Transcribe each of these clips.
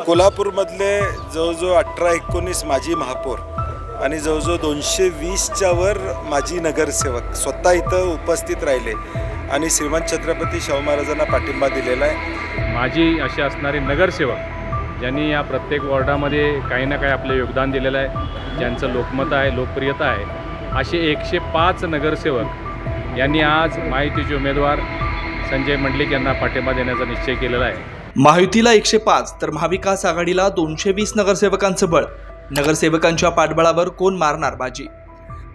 कोल्हापूरमधले जवळजवळ अठरा एकोणीस माजी महापौर आणि जवळजवळ दोनशे वीसच्या वर माजी नगरसेवक स्वतः इथं उपस्थित राहिले आणि श्रीमंत छत्रपती शाहू महाराजांना पाठिंबा दिलेला आहे. माझी असे असणारे नगरसेवक ज्यांनी या प्रत्येक वॉर्डामध्ये काही ना काही आपलं योगदान दिलेलं आहे ज्यांचं लोकमत आहे लोकप्रियता आहे असे एकशे पाच नगरसेवक यांनी आज माहितीचे उमेदवार संजय मंडलिक यांना पाठिंबा देण्याचा निश्चय केलेला आहे. महायुतीला एकशे पाच तर महाविकास आघाडीला दोनशे वीस नगरसेवकांचं बळ. नगरसेवकांच्या पाठबळावर कोण मारणार बाजी?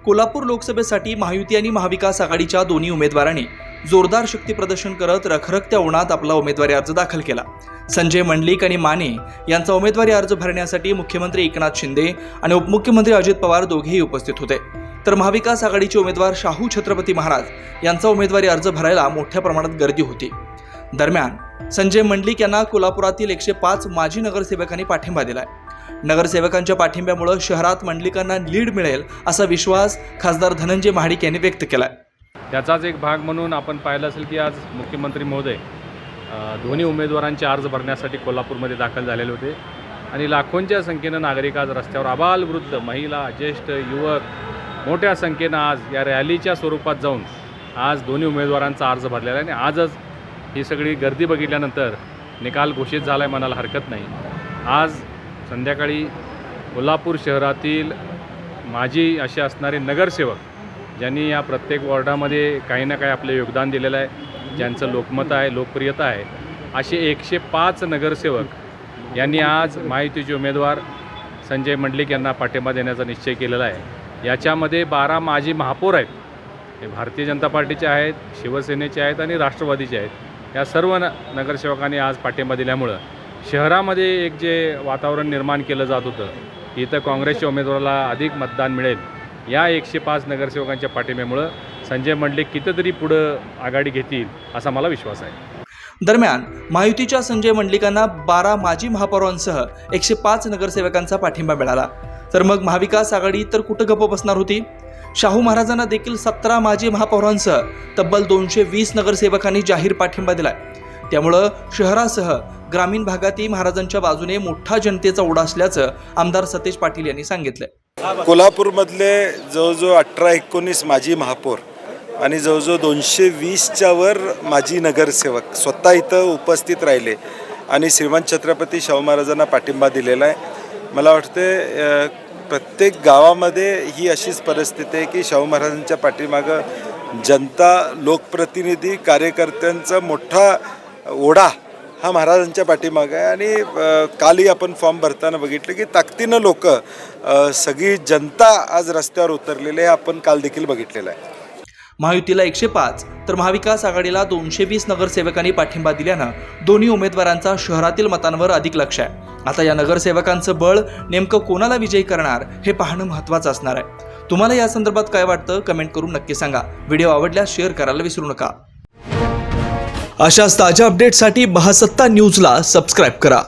कोल्हापूर लोकसभेसाठी महायुती आणि महाविकास आघाडीच्या दोन्ही उमेदवारांनी जोरदार शक्ती प्रदर्शन करत रखरखत्या उन्हात आपला उमेदवारी अर्ज दाखल केला. संजय मंडलिक आणि माने यांचा उमेदवारी अर्ज भरण्यासाठी मुख्यमंत्री एकनाथ शिंदे आणि उपमुख्यमंत्री अजित पवार दोघेही उपस्थित होते. तर महाविकास आघाडीचे उमेदवार शाहू छत्रपती महाराज यांचा उमेदवारी अर्ज भरायला मोठ्या प्रमाणात गर्दी होती. दरम्यान संजय मंडलिक यांना कोल्हापुरातील एकशे पाच माजी नगरसेवकांनी पाठिंबा दिलाय. नगरसेवकांच्या पाठिंब्यामुळे शहरात मंडलिकांना लीड मिळेल असा विश्वास खासदार धनंजय महाडिक यांनी व्यक्त केलाय. त्याचाच एक भाग म्हणून आपण पाहिलं असेल की आज मुख्यमंत्री महोदय दोन्ही उमेदवारांचे अर्ज भरण्यासाठी कोल्हापूरमध्ये दाखल झालेले होते. आणि लाखोंच्या संख्येनं नागरिक आज रस्त्यावर आबालवृद्ध महिला ज्येष्ठ युवक मोठ्या संख्येनं आज या रॅलीच्या स्वरूपात जाऊन आज दोन्ही उमेदवारांचा अर्ज भरलेला आहे. आणि आजच ही सगळी गर्दी बघितल्यानंतर निकाल घोषित झाला आहे म्हणायला हरकत नाही. आज संध्याकाळी कोल्हापूर शहरातील माजी असे असणारे नगरसेवक ज्यांनी या प्रत्येक वॉर्डामध्ये काही ना काही आपलं योगदान दिलेलं आहे ज्यांचं लोकमत आहे लोकप्रियता आहे असे एकशे पाच नगरसेवक यांनी आज माहितीचे उमेदवार संजय मंडलिक यांना पाठिंबा देण्याचा निश्चय केलेला आहे. याच्यामध्ये बारा माजी महापौर आहेत. हे भारतीय जनता पार्टीचे आहेत शिवसेनेचे आहेत आणि राष्ट्रवादीचे आहेत. या सर्व न नगरसेवकांनी आज पाठिंबा दिल्यामुळं शहरामध्ये एक जे वातावरण निर्माण केलं जात होतं की इथं काँग्रेसच्या उमेदवाराला अधिक मतदान मिळेल या एकशे पाच नगरसेवकांच्या पाठिंब्यामुळं संजय मंडलिक कितीतरी पुढं आघाडी घेतील असा मला विश्वास आहे. दरम्यान महायुतीच्या संजय मंडलिकांना बारा माजी महापौरांसह एकशे पाच नगरसेवकांचा पाठिंबा मिळाला. तर मग महाविकास आघाडी तर कुठं गप्प बसणार होती? शाहू महाराजांना देखील सतरा माजी महापौरांसह तब्बल दोनशे वीस नगरसेवकांनी जाहीर पाठिंबा दिलाय. त्यामुळं शहरासह ग्रामीण भागातही महाराजांच्या बाजूने मोठा जनतेचा ओढा असल्याचं आमदार सतेज पाटील यांनी सांगितलंय. कोल्हापूरमधले जवळजवळ अठरा एकोणीस माजी महापौर आणि जवळजवळ दोनशे वीसच्या वर माजी नगरसेवक स्वतः इथं उपस्थित राहिले आणि श्रीमंत छत्रपती शाहू महाराजांना पाठिंबा दिलेला आहे. मला वाटते प्रत्येक गावामध्ये ही अशीच परिस्थिती आहे की शाहू महाराजांच्या पाठीमागं जनता लोकप्रतिनिधी कार्यकर्त्यांचा मोठा ओढा हा महाराजांच्या पाठीमागं आहे. आणि कालही आपण फॉर्म भरताना बघितलं की ताकदीनं लोक सगळी जनता आज रस्त्यावर उतरलेले आहे आपण काल देखील बघितलेलं आहे. महायुतीला एकशे पाच तर महाविकास आघाडीला दोनशे वीस नगरसेवकांनी पाठिंबा दिल्यानं दोन्ही उमेदवारांचा शहरातील मतांवर अधिक लक्ष आहे. आता या नगरसेवकांचं बळ नेमकं कोणाला विजयी करणार हे पाहणं महत्त्वाचं असणार आहे. तुम्हाला या संदर्भात काय वाटतं कमेंट करून नक्की सांगा. व्हिडिओ आवडल्यास शेअर करायला विसरू नका. अशाच ताज्या अपडेटसाठी बहासत्ता न्यूजला सबस्क्राईब करा.